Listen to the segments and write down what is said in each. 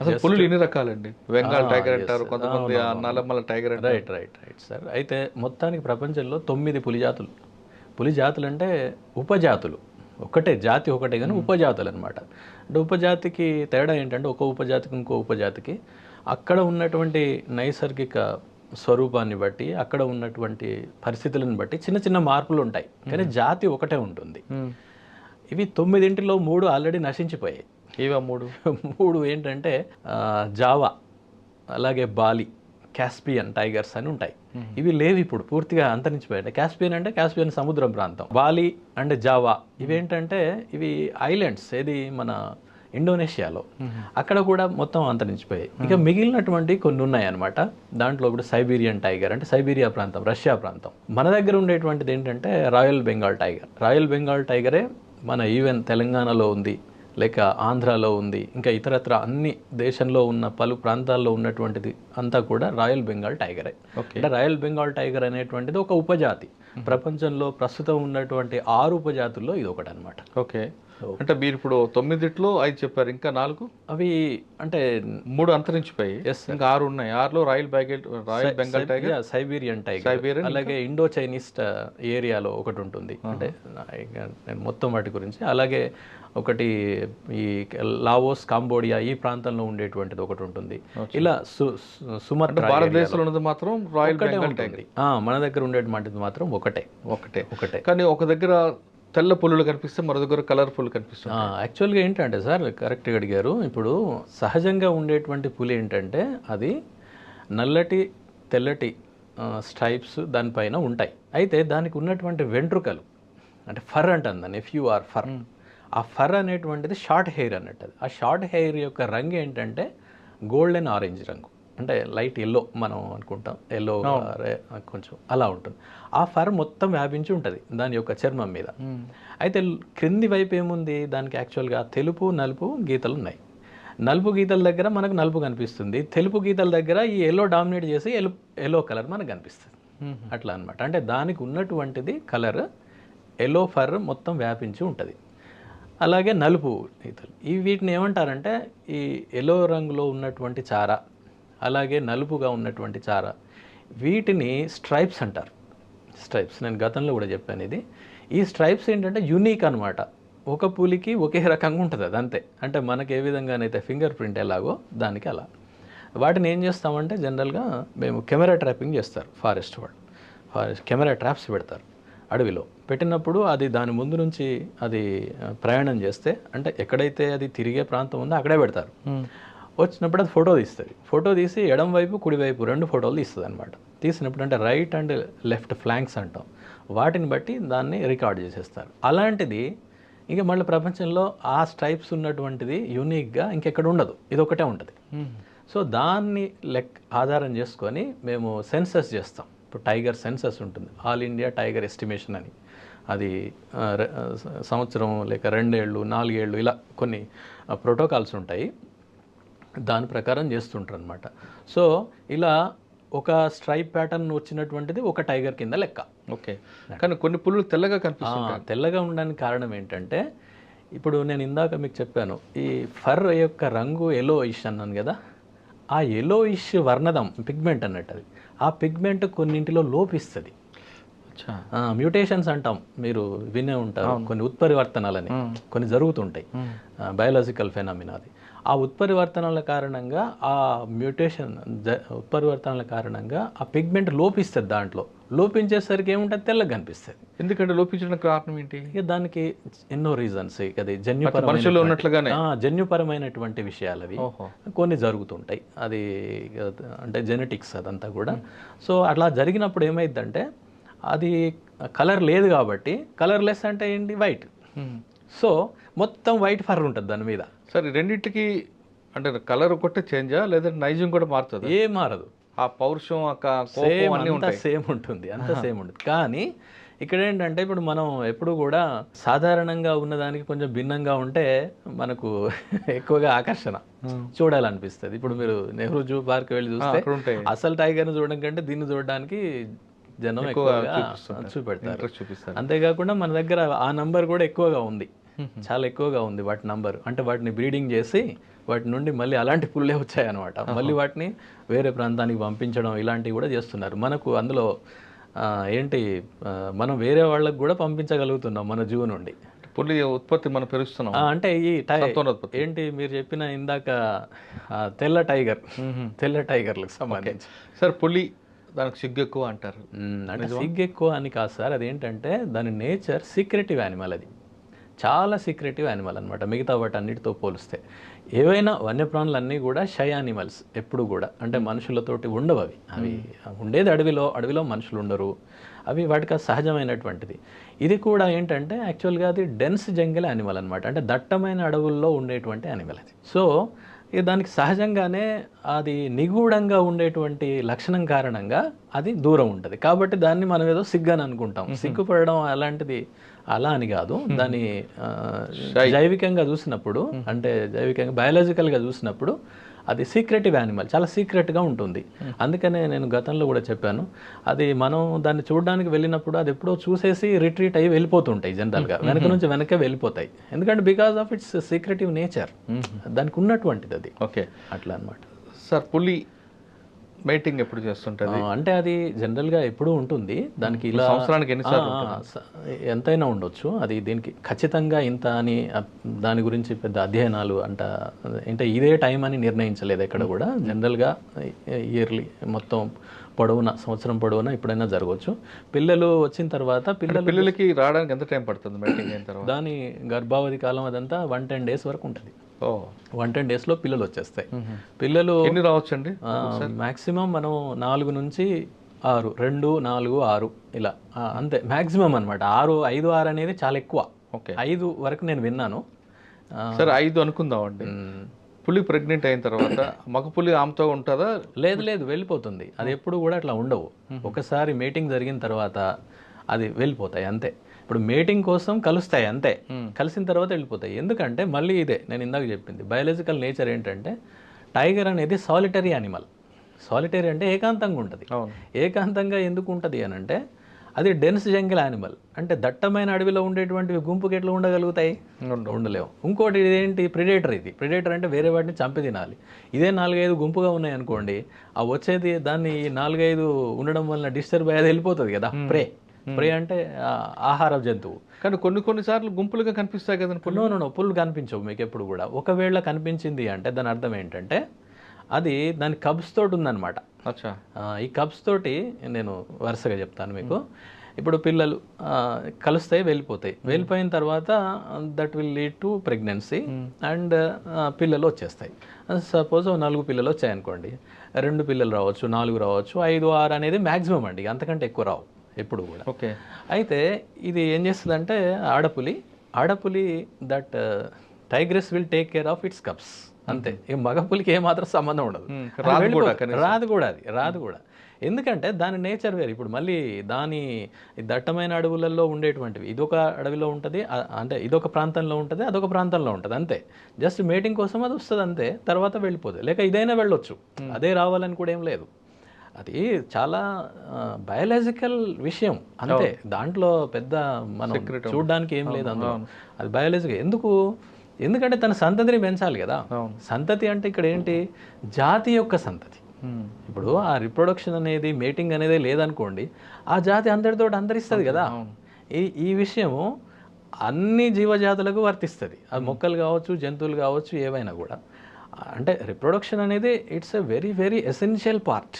అసలు పులులు ఎన్ని రకాలండి? బెంగాల్ టైగర్ అంటారు. కొంతమంది. నల్లమల్ల టైగర్ అంటారు. రైట్ రైట్ రైట్ సార్ అయితే మొత్తానికి ప్రపంచంలో తొమ్మిది పులి జాతులు. పులి జాతులు అంటే ఉపజాతులు. ఒకటే జాతి ఒకటే కానీ ఉపజాతులు అనమాట అంటే ఉపజాతికి తేడా ఏంటంటే ఒక ఉపజాతికి ఇంకో ఉపజాతికి అక్కడ ఉన్నటువంటి నైసర్గిక స్వరూపాన్ని బట్టి అక్కడ ఉన్నటువంటి పరిస్థితులను బట్టి చిన్న చిన్న మార్పులు ఉంటాయి. కానీ జాతి ఒకటే ఉంటుంది. మ్మ్. ఇవి తొమ్మిదింటిలో మూడు ఆల్రెడీ నశించిపోయాయి. ఇవా మూడు? మూడు ఏంటంటే జావా అలాగే బాలి కాస్పియన్ టైగర్స్ అని ఉంటాయి. ఇవి లేవు ఇప్పుడు పూర్తిగా అంతరించిపోయాయి. కాస్పియన్ అంటే కాస్పియన్ సముద్రం ప్రాంతం. బాలి అండ్ జావా ఇవేంటంటే ఇవి ఐలాండ్స్ ఏది మన ఇండోనేషియాలో. అక్కడ కూడా మొత్తం అంతరించిపోయాయి. ఇక మిగిలినటువంటి కొన్ని ఉన్నాయి అనమాట దాంట్లో ఇప్పుడు సైబీరియన్ టైగర్ అంటే సైబీరియా ప్రాంతం రష్యా ప్రాంతం. మన దగ్గర ఉండేటువంటిది ఏంటంటే royal Bengal tiger. Royal Bengal టైగరే మన ఈవెన్ తెలంగాణలో ఉంది. లేక ఆంధ్రాలో ఉంది ఇంకా ఇతరత్ర అన్ని దేశంలో ఉన్న పలు ప్రాంతాల్లో ఉన్నటువంటిది అంతా కూడా రాయల్ బెంగాల్ టైగరే. అంటే రాయల్ బెంగాల్ టైగర్ అనేటువంటిది ఒక ఉపజాతి. ప్రపంచంలో ప్రస్తుతం ఉన్నటువంటి ఆరు ఉపజాతుల్లో ఇది ఒకటి అనమాట ఓకే. అంటే మీరు ఇప్పుడు తొమ్మిదిట్లో ఐదు చెప్పారు ఇంకా నాలుగు? అవి అంటే మూడు అంతరించిపోయి ఇంకా ఆరు ఉన్నాయి. ఆరులో royal Bengal royal Bengal tiger. Siberian tiger. Siberian అలాగే ఇండో చైనీస్ ఏరియాలో ఒకటి ఉంటుంది. అంటే నేను మొత్తం వాటి గురించి. అలాగే ఒకటి ఈ లావోస్ కాంబోడియా ఈ ప్రాంతంలో ఉండేటువంటిది ఒకటి ఉంటుంది. ఇలా సు సు- సుమత్రా భారతదేశంలో ఉన్నది మాత్రం రాయల్ బెంగాల్. ఆ, మన దగ్గర ఉండేటువంటిది మాత్రం ఒకటే. ఒకటే. ఒకటే. కానీ ఒక దగ్గర తెల్ల పుల్లులు కనిపిస్తే మరో దగ్గర కలర్ఫుల్ కనిపిస్తుంది. యాక్చువల్గా ఏంటంటే సార్ కరెక్ట్గా అడిగారు. ఇప్పుడు సహజంగా ఉండేటువంటి పులి ఏంటంటే అది నల్లటి తెల్లటి స్ట్రైప్స్ దానిపైన ఉంటాయి. అయితే దానికి ఉన్నటువంటి వెంట్రుకలు అంటే ఫర్ అంటాను దాన్ని ఎఫ్యూఆర్ ఫర్ ఆ ఫర్ అనేటువంటిది షార్ట్ హెయిర్ అన్నట్టు. ఆ షార్ట్ హెయిర్ యొక్క రంగు ఏంటంటే గోల్డెన్ ఆరెంజ్ రంగు. అంటే లైట్ ఎల్లో మనం అనుకుంటాం. ఎల్లో కొంచెం అలా ఉంటుంది. ఆ ఫర్ మొత్తం వ్యాపించి ఉంటుంది దాని యొక్క చర్మం మీద. అయితే క్రింది వైపు ఏముంది? దానికి యాక్చువల్గా తెలుపు నలుపు గీతలు ఉన్నాయి. నలుపు గీతల దగ్గర మనకు నలుపు కనిపిస్తుంది. తెలుపు గీతల దగ్గర ఈ ఎల్లో డామినేట్ చేసి ఎల్లో ఎల్లో కలర్ మనకు కనిపిస్తుంది. అట్లా అన్నమాట. అంటే దానికి ఉన్నటువంటిది కలర్ ఎల్లో ఫర్ మొత్తం వ్యాపించి ఉంటుంది. అలాగే నలుపు గీతలు. ఈ వీటిని ఏమంటారంటే ఈ ఎల్లో రంగులో ఉన్నటువంటి చార అలాగే నలుపుగా ఉన్నటువంటి చార. వీటిని స్ట్రైప్స్ అంటారు. స్ట్రైప్స్ నేను గతంలో కూడా చెప్పాను ఇది. ఈ స్ట్రైప్స్ ఏంటంటే యూనిక్ అనమాట ఒక పులికి ఒకే రకంగా ఉంటుంది అది అంతే. అంటే మనకి ఏ విధంగానైతే ఫింగర్ ప్రింట్ ఎలాగో దానికి అలా. వాటిని ఏం చేస్తామంటే జనరల్గా మేము కెమెరా ట్రాపింగ్ చేస్తారు ఫారెస్ట్ వాళ్ళు. ఫారెస్ట్ కెమెరా ట్రాప్స్ పెడతారు అడవిలో. పెట్టినప్పుడు అది దాని ముందు నుంచి అది ప్రయాణం చేస్తే అంటే ఎక్కడైతే అది తిరిగే ప్రాంతం ఉందో అక్కడే పెడతారు. వచ్చినప్పుడు అది ఫోటో తీస్తుంది. ఫోటో తీసి ఎడం వైపు కుడి వైపు రెండు ఫోటోలు తీస్తుంది అనమాట తీసినప్పుడు అంటే రైట్ అండ్ లెఫ్ట్ ఫ్లాంక్స్ అంటాం. వాటిని బట్టి దాన్ని రికార్డ్ చేసేస్తారు. అలాంటిది ఇంకా మళ్ళీ ప్రపంచంలో ఆ స్ట్రైప్స్ ఉన్నటువంటిది యూనిక్గా ఇంకెక్కడ ఉండదు. ఇది ఒకటే ఉంటుంది. సో దాన్ని లెక్ ఆధారం చేసుకొని మేము సెన్సస్ చేస్తాం. ఇప్పుడు టైగర్ సెన్సస్ ఉంటుంది. ఆల్ ఇండియా టైగర్ ఎస్టిమేషన్ అని. అది సంవత్సరం లేక రెండేళ్ళు నాలుగేళ్ళు ఇలా కొన్ని ప్రోటోకాల్స్ ఉంటాయి. దాని ప్రకారం చేస్తుంటారు అనమాట సో ఇలా ఒక స్ట్రైప్ ప్యాటర్న్ వచ్చినటువంటిది ఒక టైగర్ కింద లెక్క. ఓకే. కానీ కొన్ని పుల్లులు తెల్లగా కనిపిస్తుంది ఆ, తెల్లగా ఉండడానికి కారణం ఏంటంటే ఇప్పుడు నేను ఇందాక మీకు చెప్పాను ఈ ఫర్ యొక్క రంగు ఎల్లో ఇష్ అన్నాను కదా ఆ ఎల్లో ఇష్ వర్ణదం పిగ్మెంట్ అన్నట్టు అది. ఆ పిగ్మెంట్ కొన్నింటిలో లోపిస్తుంది. మ్యూటేషన్స్ అంటాం. మీరు వినే ఉంటారు కొన్ని ఉత్పరివర్తనాలని. కొన్ని జరుగుతుంటాయి. బయాలజికల్ ఫెనామినా అది. ఆ ఉత్పరివర్తనాల కారణంగా ఆ మ్యూటేషన్ ఉత్పరివర్తనాల కారణంగా ఆ పిగ్మెంట్ లోపిస్తుంది దాంట్లో. లోపించేసరికి ఏముంటుంది? తెల్లగా కనిపిస్తుంది. ఎందుకంటే లోపించడానికి కారణం ఏంటి? ఇక దానికి ఎన్నో రీజన్స్ అది జన్యుపరమైన ఉన్నట్లుగానే. జన్యుపరమైనటువంటి విషయాలు అవి కొన్ని జరుగుతుంటాయి. అది అంటే జెనెటిక్స్ అదంతా కూడా. సో అట్లా జరిగినప్పుడు ఏమైందంటే అది కలర్ లేదు కాబట్టి కలర్లెస్ అంటే ఏంటి? వైట్ సో మొత్తం వైట్ ఫర్ ఉంటుంది దాని మీద. సరే రెండింటికి అంటే కలర్ ఒకటే చేంజా లేదా నైజం కూడా మారుతుంది? ఏ మారదు. ఆ పౌరుషం సేమ్ అంతా సేమ్ ఉంటుంది అంత సేమ్ ఉంటుంది. కానీ ఇక్కడ ఏంటంటే ఇప్పుడు మనం ఎప్పుడు కూడా సాధారణంగా ఉన్నదానికి కొంచెం భిన్నంగా ఉంటే మనకు ఎక్కువగా ఆకర్షణ. చూడాలనిపిస్తుంది. ఇప్పుడు మీరు నెహ్రూ జూ పార్క్ వెళ్ళి చూస్తే అసలు టైగర్ని చూడడం కంటే దీన్ని చూడడానికి జనం ఎక్కువగా చూపెడతారు. చూపిస్తారు. అంతేకాకుండా మన దగ్గర ఆ నంబర్ కూడా ఎక్కువగా ఉంది. చాలా ఎక్కువగా ఉంది వాటి నంబర్. అంటే వాటిని బ్రీడింగ్ చేసి వాటి నుండి మళ్ళీ అలాంటి పుల్లే వచ్చాయన్నమాట. మళ్ళీ వాటిని వేరే ప్రాంతానికి పంపించడం ఇలాంటివి కూడా చేస్తున్నారు. మనకు అందులో ఏంటి మనం వేరే వాళ్ళకు కూడా పంపించగలుగుతున్నాం మన జూ నుండి. పులి ఉత్పత్తి మనం పెరుగుస్తున్నాం ఆ, అంటే ఈ టై సంతానోత్పత్తి. ఏంటి మీరు చెప్పిన ఇందాక తెల్ల టైగర్. తెల్ల టైగర్లకు సంబంధించి. సార్ పులి దానికి సిగ్గు ఎక్కువ అంటారు. అంటే సిగ్ ఎక్కువ అని కాదు సార్. అదేంటంటే దాని నేచర్ సీక్రెటివ్ యానిమల్ అది. చాలా సీక్రెటివ్ యానిమల్ అనమాట మిగతా వాటి అన్నిటితో పోలిస్తే. ఏవైనా వన్యప్రాణులు అన్నీ కూడా షై యానిమల్స్ ఎప్పుడు కూడా. అంటే మనుషులతోటి ఉండవు అవి. అవి ఉండేది అడవిలో అడవిలో మనుషులు ఉండరు. అవి వాటికి సహజమైనటువంటిది. ఇది కూడా ఏంటంటే యాక్చువల్గా అది డెన్స్ జంగల్ యానిమల్ అనమాట అంటే దట్టమైన అడవుల్లో ఉండేటువంటి యానిమల్ అది. సో దానికి సహజంగానే అది నిగూఢంగా ఉండేటువంటి లక్షణం కారణంగా అది దూరం ఉంటుంది. కాబట్టి దాన్ని మనం ఏదో సిగ్గు అని అనుకుంటాం. సిగ్గుపడడం అలాంటిది అలా అని కాదు. దాని జైవికంగా చూసినప్పుడు అంటే జైవికంగా బయాలజికల్గా చూసినప్పుడు అది సీక్రెటివ్ యానిమల్ చాలా సీక్రెట్గా ఉంటుంది. అందుకనే నేను గతంలో కూడా చెప్పాను. అది మనం దాన్ని చూడడానికి వెళ్ళినప్పుడు అది ఎప్పుడో చూసేసి రిట్రీట్ అయ్యి వెళ్ళిపోతుంటాయి జనరల్గా. వెనక నుంచి వెనకే వెళ్ళిపోతాయి. ఎందుకంటే because of its secretive nature. దానికి ఉన్నటువంటిది అది. ఓకే. అట్లా అన్నమాట. సార్ పులి మేటింగ్ ఎప్పుడు చేస్తుంటుంది? అంటే అది జనరల్గా ఎప్పుడూ ఉంటుంది. దానికి ఇలా సంవత్సరానికి ఎన్నిసార్లు ఎంతైనా ఉండొచ్చు. అది దీనికి ఖచ్చితంగా ఇంత అని దాని గురించి పెద్ద అధ్యయనాలు అంట అంటే ఇదే టైం అని నిర్ణయించలేదు ఎక్కడ కూడా. జనరల్గా ఇయర్లీ మొత్తం పొడవున సంవత్సరం పొడవున ఎప్పుడైనా జరగవచ్చు పిల్లలు వచ్చిన తర్వాత పిల్లలు పిల్లలకి రావడానికి ఎంత టైం పడుతుంది మేటింగ్ అయిన తర్వాత? దాని గర్భావధి కాలం అదంతా వన్ టెన్ డేస్ వరకు ఉంటుంది. ఓ. వన్ టెన్ డేస్లో పిల్లలు వచ్చేస్తాయి. పిల్లలు ఎన్ని రావచ్చండి మ్యాక్సిమం మనం నాలుగు నుంచి ఆరు రెండు నాలుగు ఆరు ఇలా. అంతే. మ్యాక్సిమం అనమాట ఆరు ఐదు ఆరు అనేది చాలా ఎక్కువ. ఓకే. ఐదు వరకు నేను విన్నాను. సరే ఐదు అనుకుందామండి. మ్, పులి ప్రెగ్నెంట్ అయిన తర్వాత మగ పులి ఆమెతో ఉంటుందా? లేదు లేదు వెళ్ళిపోతుంది. అది ఎప్పుడు కూడా అట్లా ఉండవు. ఒకసారి మీటింగ్ జరిగిన తర్వాత అది వెళ్ళిపోతాయి అంతే. ఇప్పుడు మీటింగ్ కోసం కలుస్తాయి అంతే. కలిసిన తర్వాత వెళ్ళిపోతాయి. ఎందుకంటే మళ్ళీ ఇదే నేను ఇందాక చెప్పింది. బయాలజికల్ నేచర్ ఏంటంటే టైగర్ అనేది సాలిటరీ యానిమల్ సాలిటరీ అంటే ఏకాంతంగా ఉంటుంది. ఏకాంతంగా ఎందుకు ఉంటుంది అని అంటే అది డెన్స్ జంగిల్ యానిమల్ అంటే దట్టమైన అడవిలో ఉండేటువంటివి గుంపుకి ఎట్లా ఉండగలుగుతాయి. ఉండలేవు. ఇంకోటి ఇదేంటి? ప్రిడేటర్ ఇది. ప్రిడేటర్ అంటే వేరే వాటిని చంపి తినాలి. ఇదే నాలుగైదు గుంపుగా ఉన్నాయి అనుకోండి ఆ వచ్చేది దాన్ని నాలుగైదు ఉండడం వలన డిస్టర్బ్ అయ్యేది వెళ్ళిపోతుంది కదా ప్రే ప్రే అంటే ఆహార జంతువు. కానీ కొన్ని కొన్నిసార్లు గుంపులుగా కనిపిస్తాయి కదండి పులి నో నో నో పుల్లు కనిపించవు మీకు ఎప్పుడు కూడా. ఒకవేళ కనిపించింది అంటే దాని అర్థం ఏంటంటే అది దాని కబ్స్ తోటి ఉందన్నమాట. అచ్చా. ఈ కప్స్ తోటి నేను వరుసగా చెప్తాను మీకు. ఇప్పుడు పిల్లలు కలుస్తాయి వెళ్ళిపోతాయి. వెళ్ళిపోయిన తర్వాత that will lead to pregnancy and పిల్లలు వచ్చేస్తాయి. సపోజ్ నాలుగు పిల్లలు వచ్చాయనుకోండి. రెండు పిల్లలు రావచ్చు నాలుగు రావచ్చు ఐదు ఆరు అనేది మ్యాక్సిమం అండి. అంతకంటే ఎక్కువ రావు. ఎప్పుడు కూడా. ఓకే. అయితే ఇది ఏం చేస్తుందంటే ఆడపులి ఆడపులి that tigress will take care of its cubs అంతే. ఈ మగపులికి ఏమాత్రం సంబంధం ఉండదు. రాదు కూడా వెళ్ళిపోతుంది. రాదు కూడా అది రాదు కూడా. ఎందుకంటే దాని నేచర్ వేరు. ఇప్పుడు మళ్ళీ దాని దట్టమైన అడవులలో ఉండేటువంటివి. ఇదొక అడవిలో ఉంటుంది అంటే ఇదొక ప్రాంతంలో ఉంటుంది అదొక ప్రాంతంలో ఉంటుంది. అంతే. జస్ట్ మేటింగ్ కోసం అది వస్తుంది అంతే తర్వాత వెళ్ళిపోతుంది లేక ఇదైనా వెళ్ళొచ్చు. అదే రావాలని కూడా ఏం లేదు. అది చాలా బయాలజికల్ విషయం. అంతే. దాంట్లో పెద్ద మనం చూడడానికి ఏం లేదు అందులో. అది బయాలజికల్ ఎందుకు? ఎందుకంటే తన సంతతిని పెంచాలి కదా. సంతతి అంటే ఇక్కడ ఏంటి? జాతి యొక్క సంతతి. ఇప్పుడు ఆ రిప్రొడక్షన్ అనేది మేటింగ్ అనేది లేదనుకోండి ఆ జాతి అందరితో అంతరిస్తుంది కదా. ఈ ఈ విషయము అన్ని జీవజాతులకు వర్తిస్తుంది. అది మొక్కలు కావచ్చు జంతువులు కావచ్చు ఏవైనా కూడా. అంటే రిప్రొడక్షన్ అనేది it's a very very essential part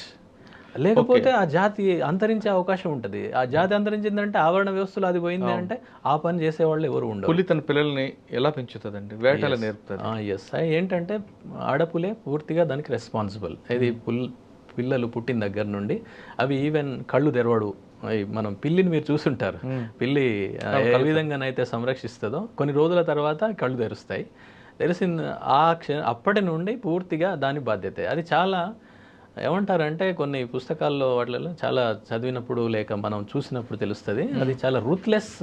లేకపోతే ఆ జాతి అంతరించే అవకాశం ఉంటుంది. ఆ జాతి అంతరించిందంటే ఆవరణ వ్యవస్థలో అది పోయింది అంటే ఆ పని చేసేవాళ్ళు ఎవరు ఉండరు. పులి తన పిల్లల్ని ఎలా పెంచుతుందండి? వేటలు నేర్పుతుంది ఎస్ ఏంటంటే ఆడపులే పూర్తిగా దానికి రెస్పాన్సిబుల్ ఇది పుల్ పిల్లలు పుట్టిన దగ్గర నుండి అవి ఈవెన్ కళ్ళు తెరవడు. మనం పిల్లిని మీరు చూసుంటారు. పిల్లి ఆ, ఏ విధంగానైతే సంరక్షిస్తుందో కొన్ని రోజుల తర్వాత కళ్ళు తెరుస్తాయి. తెరిసిన ఆ క్ష అప్పటి నుండి పూర్తిగా దాని బాధ్యత. అది చాలా ఏమంటారంటే కొన్ని పుస్తకాల్లో వాటిలలో చాలా చదివినప్పుడు లేక మనం చూసినప్పుడు తెలుస్తుంది అది చాలా రూత్లెస్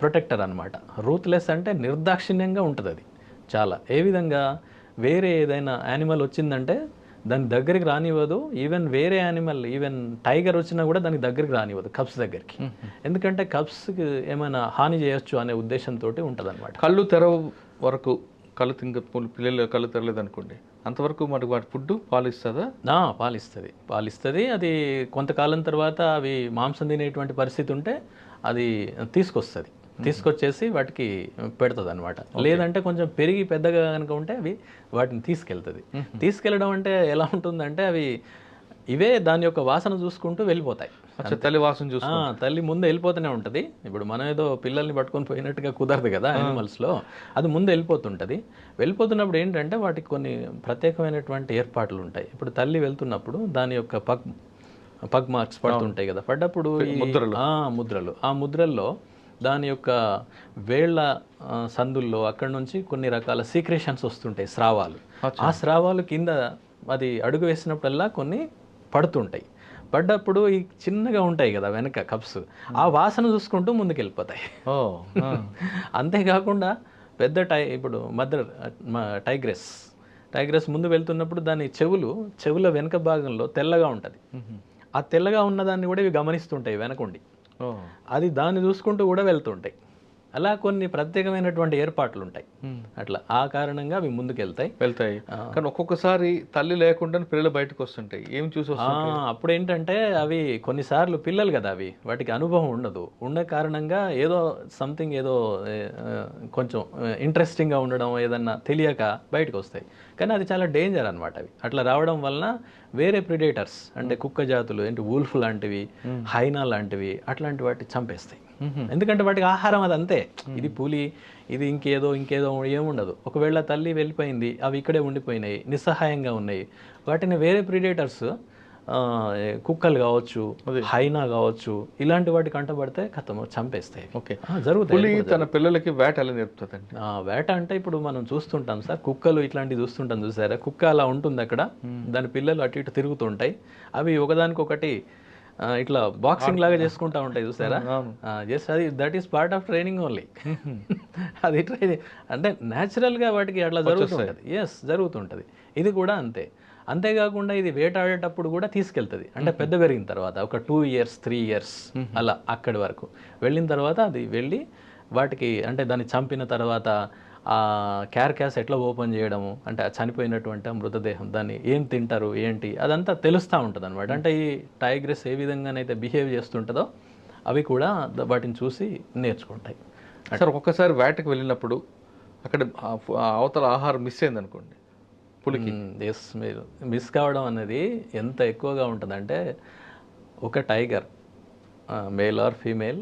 ప్రొటెక్టర్ అన్నమాట. రూత్లెస్ అంటే నిర్దాక్షిణ్యంగా ఉంటుంది అది చాలా. ఏ విధంగా? వేరే ఏదైనా యానిమల్ వచ్చిందంటే దాని దగ్గరికి రానివ్వదు. ఈవెన్ వేరే యానిమల్ ఈవెన్ టైగర్ వచ్చినా కూడా దానికి దగ్గరికి రానివ్వదు కప్స్ దగ్గరికి. ఎందుకంటే కప్స్కి ఏమైనా హాని చేయొచ్చు అనే ఉద్దేశంతో ఉంటుంది అనమాట కళ్ళు తెరవ వరకు కళ్ళు తింగ పిల్లలు కళ్ళు తెరలేదు అనుకోండి అంతవరకు మనకు వాటి ఫుడ్ పాలిస్తుందా? పాలిస్తుంది. పాలిస్తుంది అది కొంతకాలం తర్వాత అవి మాంసం తినేటువంటి పరిస్థితి ఉంటే అది తీసుకొస్తుంది. తీసుకొచ్చేసి వాటికి పెడుతుంది అనమాట లేదంటే కొంచెం పెరిగి పెద్దగా కనుక ఉంటే అవి వాటిని తీసుకెళ్తుంది. తీసుకెళ్ళడం అంటే ఎలా ఉంటుందంటే అవి ఇవే దాని యొక్క వాసన చూసుకుంటూ వెళ్ళిపోతాయి. తల్లి వాసన చూసి తల్లి ముందు వెళ్ళిపోతూనే ఉంటుంది. ఇప్పుడు మనం ఏదో పిల్లల్ని పట్టుకొని పోయినట్టుగా కుదరదు కదా యానిమల్స్లో అది ముందు వెళ్ళిపోతుంటుంది. వెళ్ళిపోతున్నప్పుడు ఏంటంటే వాటికి కొన్ని ప్రత్యేకమైనటువంటి ఏర్పాట్లు ఉంటాయి. ఇప్పుడు తల్లి వెళ్తున్నప్పుడు దాని యొక్క పగ్ పగ్ మార్క్స్ పడుతుంటాయి కదా. పడ్డప్పుడు ఆ, ముద్రలు. ఆ ముద్రల్లో దాని యొక్క వేళ్ళ ఆ, సందుల్లో అక్కడ నుంచి కొన్ని రకాల సీక్రేషన్స్ వస్తుంటాయి స్రావాలు. ఆ స్రావాలు కింద అది అడుగు వేసినప్పుడల్లా కొన్ని పడుతుంటాయి. పడ్డప్పుడు ఈ చిన్నగా ఉంటాయి కదా వెనక కప్స్ ఆ వాసన చూసుకుంటూ ముందుకు వెళ్ళిపోతాయి ఓ. అంతేకాకుండా పెద్ద టై ఇప్పుడు మదర్ టైగ్రెస్ టైగ్రెస్ ముందు వెళ్తున్నప్పుడు దాని చెవులు చెవుల వెనక భాగంలో తెల్లగా ఉంటుంది. ఆ తెల్లగా ఉన్నదాన్ని కూడా ఇవి గమనిస్తుంటాయి వెనకుండి. అది దాన్ని చూసుకుంటూ కూడా వెళ్తుంటాయి. అలా కొన్ని ప్రత్యేకమైనటువంటి ఏర్పాట్లు ఉంటాయి అట్లా ఆ కారణంగా అవి ముందుకెళ్తాయి. వెళ్తాయి. కానీ ఒక్కొక్కసారి తల్లి లేకుండా పిల్లలు బయటకు వస్తుంటాయి ఏం చూసి అప్పుడు ఏంటంటే అవి కొన్నిసార్లు పిల్లలు కదా అవి. వాటికి అనుభవం ఉండదు. ఉన్న కారణంగా ఏదో సంథింగ్ ఏదో కొంచెం ఇంట్రెస్టింగ్గా ఉండడం ఏదన్నా తెలియక బయటకు వస్తాయి కానీ అది చాలా డేంజర్ అనమాట అవి. అట్లా రావడం వలన వేరే ప్రిడేటర్స్ అంటే కుక్క జాతులు ఏంటి వూల్ఫ్ లాంటివి హైనా లాంటివి అట్లాంటి వాటి చంపేస్తాయి. ఎందుకంటే వాటికి ఆహారం అది అంతే. ఇది పులి ఇది ఇంకేదో ఇంకేదో ఏముండదు. ఒకవేళ తల్లి వెళ్ళిపోయింది అవి ఇక్కడే ఉండిపోయినాయి నిస్సహాయంగా ఉన్నాయి. వాటిని వేరే ప్రిడేటర్స్ కుక్కలు కావచ్చు హైనా కావచ్చు ఇలాంటి వాటి కంటపడితే కథం చంపేస్తాయి. ఓకే. పులి తన పిల్లలకి వేట ఎలా నేర్పుతుందండి? ఆ, వేట అంటే ఇప్పుడు మనం చూస్తుంటాం సార్ కుక్కలు ఇట్లాంటివి చూస్తుంటాం చూసారా? కుక్క అలా ఉంటుంది అక్కడ. దాని పిల్లలు అటు ఇటు తిరుగుతుంటాయి. అవి ఒకదానికొకటి ఇట్లా బాక్సింగ్ లాగా చేసుకుంటా ఉంటాయి చూసారా? జస్ట్ అది that is part of training only అది ట్రైనింగ్ అంటే న్యాచురల్గా వాటికి అట్లా జరుగుతుంటుంది. ఎస్ జరుగుతుంటుంది. ఇది కూడా అంతే. అంతేకాకుండా ఇది వేటాడేటప్పుడు కూడా తీసుకెళ్తుంది. అంటే పెద్ద పెరిగిన తర్వాత ఒక టూ ఇయర్స్ త్రీ ఇయర్స్ అలా అక్కడి వరకు. వెళ్ళిన తర్వాత అది వెళ్ళి వాటికి అంటే దాన్ని చంపిన తర్వాత ఆ క్యాస్ ఎట్లా ఓపెన్ చేయడము అంటే ఆ చనిపోయినటువంటి ఆ మృతదేహం దాన్ని ఏం తింటారు ఏంటి అదంతా తెలుస్తూ ఉంటుంది అనమాట అంటే ఈ టైగ్రెస్ ఏ విధంగానైతే బిహేవ్ చేస్తుంటుందో అవి కూడా వాటిని చూసి నేర్చుకుంటాయి. సార్ ఒక్కసారి వేటకు వెళ్ళినప్పుడు అక్కడ అవతల ఆహారం మిస్ అయింది అనుకోండి పులికి ఎస్ మీరు మిస్ కావడం అనేది ఎంత ఎక్కువగా ఉంటుందంటే ఒక టైగర్ మేల్ ఆర్ ఫీమేల్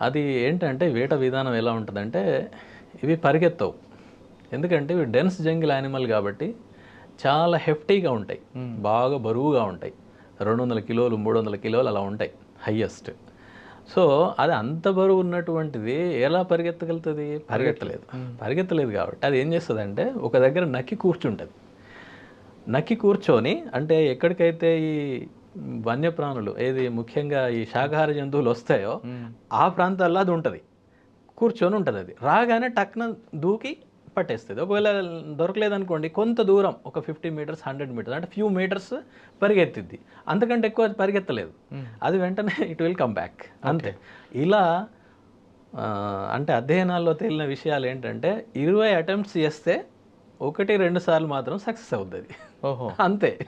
అది ఏంటంటే వేట విధానం ఎలా ఉంటుందంటే ఇవి పరిగెత్తవు. ఎందుకంటే ఇవి డెన్స్ జంగిల్ యానిమల్ కాబట్టి చాలా హెఫ్టీగా ఉంటాయి. బాగా బరువుగా ఉంటాయి. రెండు వందల కిలోలు మూడు వందల కిలోలు అలా ఉంటాయి. హయ్యెస్ట్ సో అది అంత బరువు ఉన్నటువంటిది ఎలా పరిగెత్తగలుగుతుంది? పరిగెత్తలేదు. పరిగెత్తలేదు కాబట్టి. అది ఏం చేస్తుంది అంటే ఒక దగ్గర నక్కి కూర్చుంటుంది. నక్కి కూర్చొని అంటే ఎక్కడికైతే ఈ వన్యప్రాణులు ఏది ముఖ్యంగా ఈ శాకాహార జంతువులు వస్తాయో ఆ ప్రాంతాల్లో అది ఉంటుంది. కూర్చొని ఉంటుంది అది. రాగానే టక్న దూకి పట్టేస్తుంది. ఒకవేళ దొరకలేదనుకోండి కొంత దూరం ఒక ఫిఫ్టీ మీటర్స్ హండ్రెడ్ మీటర్స్ అంటే ఫ్యూ మీటర్స్ పరిగెత్తిద్ది. అంతకంటే ఎక్కువ అది పరిగెత్తలేదు. అది వెంటనే ఇట్ విల్ కమ్ బ్యాక్. అంతే. ఇలా అంటే అధ్యయనాల్లో తేలిన విషయాలు ఏంటంటే ఇరవై అటెంప్ట్స్ చేస్తే ఒకటి రెండు సార్లు మాత్రం సక్సెస్ అవుతుంది ఓహో. అంతే.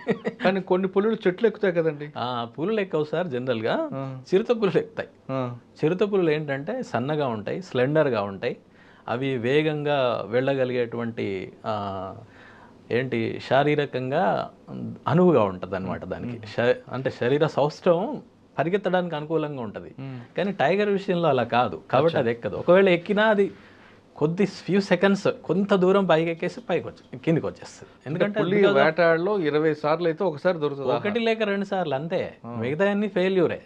కానీ కొన్ని పులులు చెట్లు ఎక్కుతాయి కదండి. ఆ పులులు ఎక్కువ సార్ జనరల్గా చిరుత పులులు ఎక్కుతాయి. చిరుత పులులు ఏంటంటే సన్నగా ఉంటాయి స్లెండర్గా ఉంటాయి. అవి వేగంగా వెళ్ళగలిగేటువంటి ఏంటి శారీరకంగా అనువుగా ఉంటుంది అనమాట దానికి అంటే శరీర సౌష్ఠవం పరిగెత్తడానికి అనుకూలంగా ఉంటుంది. కానీ టైగర్ విషయంలో అలా కాదు. కాబట్టి అది ఎక్కదు. ఒకవేళ ఎక్కినా అది కొద్ది ఫ్యూ సెకండ్స్ కొంత దూరం పైకి ఎక్కేసి పైకి వచ్చి కిందికి వచ్చేస్తుంది ఎందుకంటే వేటాడలో ఇరవై సార్లు అయితే ఒకసారి దొరుకుతుంది ఒకటి లేక రెండు సార్లు అంతే. మిగతా అన్ని ఫెయిల్యూరే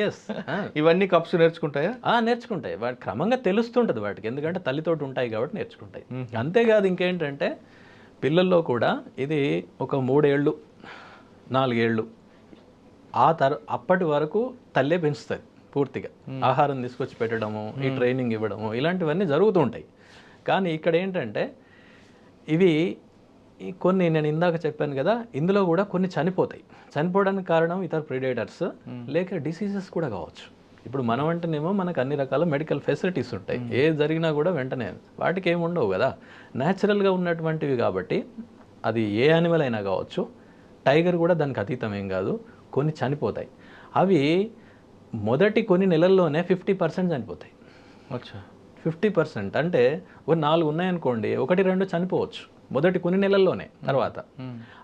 ఎస్ ఇవన్నీ కప్స్ నేర్చుకుంటాయా? ఆ నేర్చుకుంటాయి. వాటి క్రమంగా తెలుస్తుంటుంది వాటికి. ఎందుకంటే తల్లితోటి ఉంటాయి కాబట్టి నేర్చుకుంటాయి. అంతేకాదు ఇంకేంటంటే పిల్లల్లో కూడా ఇది ఒక మూడేళ్ళు నాలుగేళ్ళు ఆ తర్ అప్పటి వరకు తల్లే పెంచుతుంది. పూర్తిగా ఆహారం తీసుకొచ్చి పెట్టడము ఈ ట్రైనింగ్ ఇవ్వడము ఇలాంటివన్నీ జరుగుతూ ఉంటాయి. కానీ ఇక్కడ ఏంటంటే ఇవి కొన్ని నేను ఇందాక చెప్పాను కదా ఇందులో కూడా కొన్ని చనిపోతాయి. చనిపోవడానికి కారణం ఇతర ప్రిడేటర్స్ లేక డిసీజెస్ కూడా కావచ్చు. ఇప్పుడు మనం అంటేనేమో మనకు అన్ని రకాల మెడికల్ ఫెసిలిటీస్ ఉంటాయి. ఏ జరిగినా కూడా వెంటనే వాటికి ఏమి ఉండవు కదా. న్యాచురల్గా ఉన్నటువంటివి కాబట్టి అది ఏ యానిమల్ అయినా కావచ్చు టైగర్ కూడా దానికి అతీతం ఏం కాదు కొన్ని చనిపోతాయి. అవి మొదటి కొన్ని నెలల్లోనే ఫిఫ్టీ పర్సెంట్ చనిపోతాయి. అచ్చా. ఫిఫ్టీ పర్సెంట్ అంటే ఒక నాలుగు ఉన్నాయనుకోండి ఒకటి రెండు చనిపోవచ్చు. మొదటి కొన్ని నెలల్లోనే తర్వాత.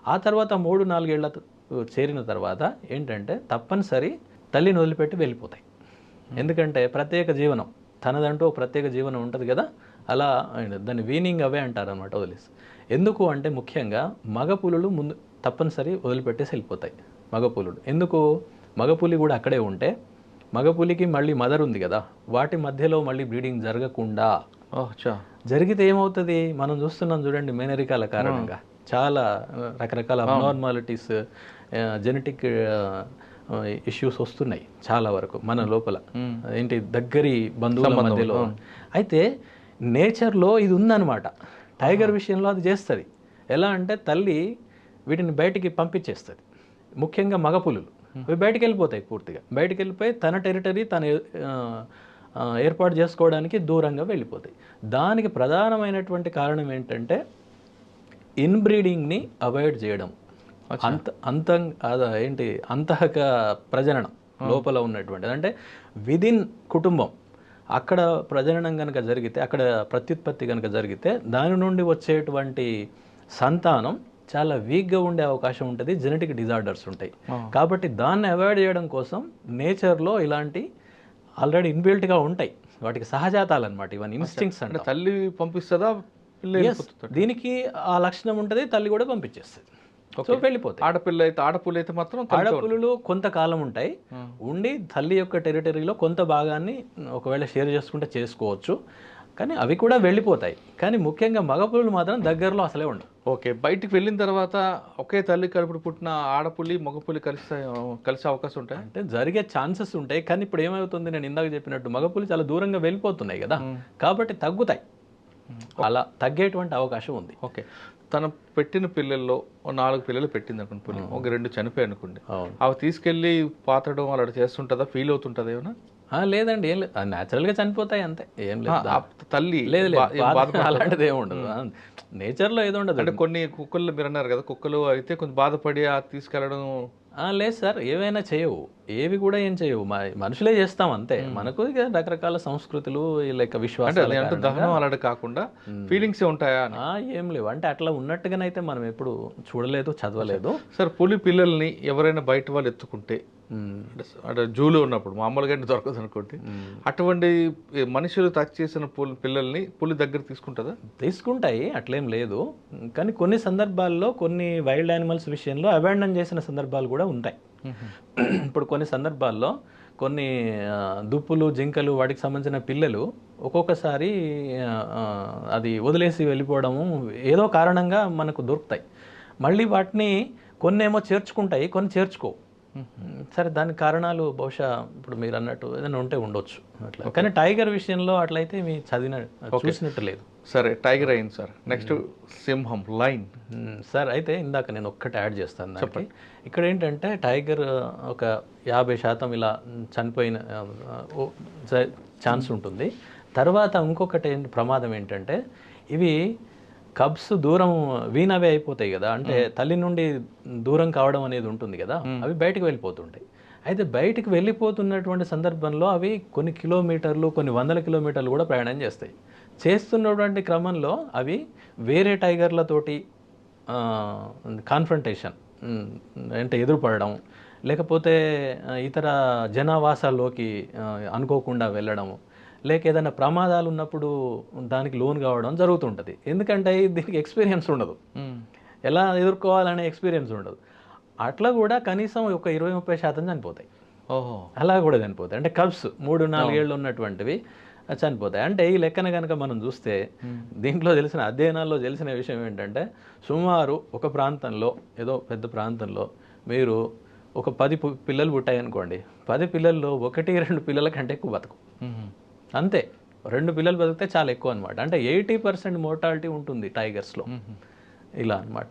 ఆ తర్వాత మూడు నాలుగేళ్ళ చేరిన తర్వాత ఏంటంటే తప్పనిసరి తల్లిని వదిలిపెట్టి వెళ్ళిపోతాయి. ఎందుకంటే ప్రత్యేక జీవనం తనదంటూ ఒక ప్రత్యేక జీవనం ఉంటుంది కదా అలా దాన్ని వీనింగ్ అవే అంటారు అనమాట వదిలేసి. ఎందుకు అంటే ముఖ్యంగా మగ పులులు ముందు తప్పనిసరి వదిలిపెట్టేసి వెళ్ళిపోతాయి. మగ పులులు ఎందుకు? మగ పులి కూడా అక్కడే ఉంటే మగ పులికి మళ్ళీ మదర్ ఉంది కదా వాటి మధ్యలో మళ్ళీ బ్రీడింగ్ జరగకుండా. జరిగితే ఏమవుతుంది? మనం చూస్తున్నాం చూడండి మేనరికాల కారణంగా. చాలా రకరకాల అబ్నార్మాలిటీస్ జెనెటిక్ ఇష్యూస్ వస్తున్నాయి చాలా వరకు మన లోపల. ఏంటి? దగ్గరి బంధువుల మధ్యలో. అయితే నేచర్లో ఇది ఉందన్నమాట. టైగర్ విషయంలో అది చేస్తుంది. ఎలా అంటే తల్లి వీటిని బయటికి పంపించేస్తుంది. ముఖ్యంగా మగపులులు. అవి బయటికి వెళ్ళిపోతాయి పూర్తిగా. బయటికి వెళ్ళిపోయి తన టెరిటరీ తన ఏర్పాటు చేసుకోవడానికి దూరంగా వెళ్ళిపోతాయి. దానికి ప్రధానమైనటువంటి కారణం ఏంటంటే ఇన్బ్రీడింగ్ని అవాయిడ్ చేయడం. అంత అంతం ఏంటి అంతహక ప్రజననం లోపల ఉన్నటువంటిది అంటే విదిన్ కుటుంబం. అక్కడ ప్రజననం కనుక జరిగితే అక్కడ ప్రత్యుత్పత్తి కనుక జరిగితే దాని నుండి వచ్చేటువంటి సంతానం చాలా వీక్గా ఉండే అవకాశం ఉంటుంది. జెనెటిక్ డిజార్డర్స్ ఉంటాయి. కాబట్టి దాన్ని అవాయిడ్ చేయడం కోసం నేచర్లో ఇలాంటి ఆల్రెడీ ఇన్బిల్ట్గా ఉంటాయి. వాటికి సహజాతాలు అనమాట ఇవన్నీ ఇన్స్టింగ్స్ అంటే తల్లి పంపిస్తుందా? దీనికి ఆ లక్షణం ఉంటుంది తల్లి కూడా పంపించేస్తుంది. సో వెళ్ళిపోతాయి. ఆడపిల్ల అయితే ఆడపుల్ల అయితే మాత్రం తల్లి- ఆడపులులు కొంతకాలం ఉంటాయి. ఉండి తల్లి యొక్క టెరిటరీలో కొంత భాగాన్ని ఒకవేళ షేర్ చేసుకుంటే చేసుకోవచ్చు. కానీ అవి కూడా వెళ్ళిపోతాయి. కానీ ముఖ్యంగా మగపులులు మాత్రం దగ్గరలో అసలే ఉండవు. ఓకే బయటికి వెళ్ళిన తర్వాత ఒకే తల్లి కడుపుడు పుట్టిన ఆడపులి మగపులి కలిసి కలిసే అవకాశం ఉంటాయి? అంటే జరిగే ఛాన్సెస్ ఉంటాయి. కానీ ఇప్పుడు ఏమవుతుంది? నేను ఇందాక చెప్పినట్టు మగపులి చాలా దూరంగా వెళ్ళిపోతున్నాయి కదా. కాబట్టి తగ్గుతాయి. అలా తగ్గేటువంటి అవకాశం ఉంది. ఓకే. తన పెట్టిన పిల్లల్లో నాలుగు పిల్లలు పెట్టింది అనుకోండి పులి. ఒక రెండు చనిపోయాయి అనుకోండి. అవి తీసుకెళ్ళి పాతడం అలా చేస్తుంటుందా? ఫీల్ అవుతుంటుందా ఏమైనా? లేదండి ఏం లేదు. న్యాచురల్గా చనిపోతాయి అంతే ఏం లేదు. తల్లి లేదు? అలాంటిది ఏమి ఉండదు. నేచర్లో ఏదో ఉండదు. అంటే కొన్ని కుక్కలు మీరు అన్నారు కదా కుక్కలు అయితే కొంచెం బాధపడి తీసుకెళ్ళడం ఆ, లేదు సార్ ఏవైనా చేయవు. ఏవి కూడా ఏం చేయవు. మా మనుషులే చేస్తాం అంతే. మనకు ఇక రకరకాల సంస్కృతులు లైక్ విశ్వాసాలు అది అంటే దహనం అలాంటి కాకుండా ఫీలింగ్స్ ఉంటాయా ఏం లేవు. అంటే అట్లా ఉన్నట్టుగానైతే మనం ఎప్పుడు చూడలేదు చదవలేదు. సార్. పులి పిల్లల్ని ఎవరైనా బయట వాళ్ళు ఎత్తుకుంటే అంటే జూలో ఉన్నప్పుడు మామూలుగా దొరకదు అనుకోండి అటువంటి మనుషులు టచ్ చేసిన పులి పిల్లల్ని పులి దగ్గర తీసుకుంటుందా? తీసుకుంటాయి అట్లేం లేదు. కానీ కొన్ని సందర్భాల్లో కొన్ని వైల్డ్ యానిమల్స్ విషయంలో అబాండన్ చేసిన సందర్భాలు కూడా ఉంటాయి. ఇప్పుడు కొన్ని సందర్భాల్లో కొన్ని దుప్పులు జింకలు వాటికి సంబంధించిన పిల్లలు ఒక్కొక్కసారి అది వదిలేసి వెళ్ళిపోవడము ఏదో కారణంగా మనకు దొరుకుతాయి. మళ్ళీ వాటిని కొన్ని ఏమో చేర్చుకుంటాయి కొన్ని చేర్చుకో సరే దాని కారణాలు బహుశా ఇప్పుడు మీరు అన్నట్టు ఏదైనా ఉంటే ఉండొచ్చు. అట్లా. కానీ టైగర్ విషయంలో అట్లయితే మీ చదివిన చూసినట్టు లేదు. సరే టైగర్ అయింది సార్. నెక్స్ట్ సింహం లైన్. సార్ అయితే ఇందాక నేను ఒక్కటి యాడ్ చేస్తాను దానికి. ఇక్కడ ఏంటంటే టైగర్ ఒక యాభై శాతం ఇలా చనిపోయిన ఛాన్స్ ఉంటుంది. తర్వాత ఇంకొకటి ఏంటి ప్రమాదం ఏంటంటే ఇవి కబ్స్ దూరం వీనవే అయిపోతాయి కదా. అంటే తల్లి నుండి దూరం కావడం అనేది ఉంటుంది కదా. అవి బయటకు వెళ్ళిపోతుంటాయి. అయితే బయటికి వెళ్ళిపోతున్నటువంటి సందర్భంలో అవి కొన్ని కిలోమీటర్లు కొన్ని వందల కిలోమీటర్లు కూడా ప్రయాణం చేస్తాయి. చేస్తున్నటువంటి క్రమంలో అవి వేరే టైగర్లతోటి కాన్ఫ్రంటేషన్ అంటే ఎదురుపడడం లేకపోతే ఇతర జనావాసాల్లోకి అనుకోకుండా వెళ్ళడము లేక ఏదైనా ప్రమాదాలు ఉన్నప్పుడు దానికి లోన్ కావడం జరుగుతుంటుంది. ఎందుకంటే దీనికి ఎక్స్పీరియన్స్ ఉండదు. ఎలా ఎదుర్కోవాలనే ఎక్స్పీరియన్స్ ఉండదు. అట్లా కూడా కనీసం ఒక ఇరవై ముప్పై శాతం చనిపోతాయి. ఓహో. అలా కూడా చనిపోతాయి. అంటే కబ్స్ మూడు నాలుగేళ్ళు ఉన్నటువంటివి. చనిపోతాయి. అంటే ఈ లెక్కన కనుక మనం చూస్తే దీంట్లో తెలిసిన అధ్యయనాల్లో తెలిసిన విషయం ఏంటంటే సుమారు ఒక ప్రాంతంలో ఏదో పెద్ద ప్రాంతంలో మీరు ఒక పది పిల్లలు పుట్టాయి అనుకోండి పది పిల్లల్లో ఒకటి రెండు పిల్లల కంటే ఎక్కువ బతుకు. అంతే. రెండు పిల్లలు బతికితే చాలా ఎక్కువ అనమాట అంటే ఎయిటీ పర్సెంట్ మోర్టాలిటీ ఉంటుంది టైగర్స్లో. ఇలా అన్నమాట.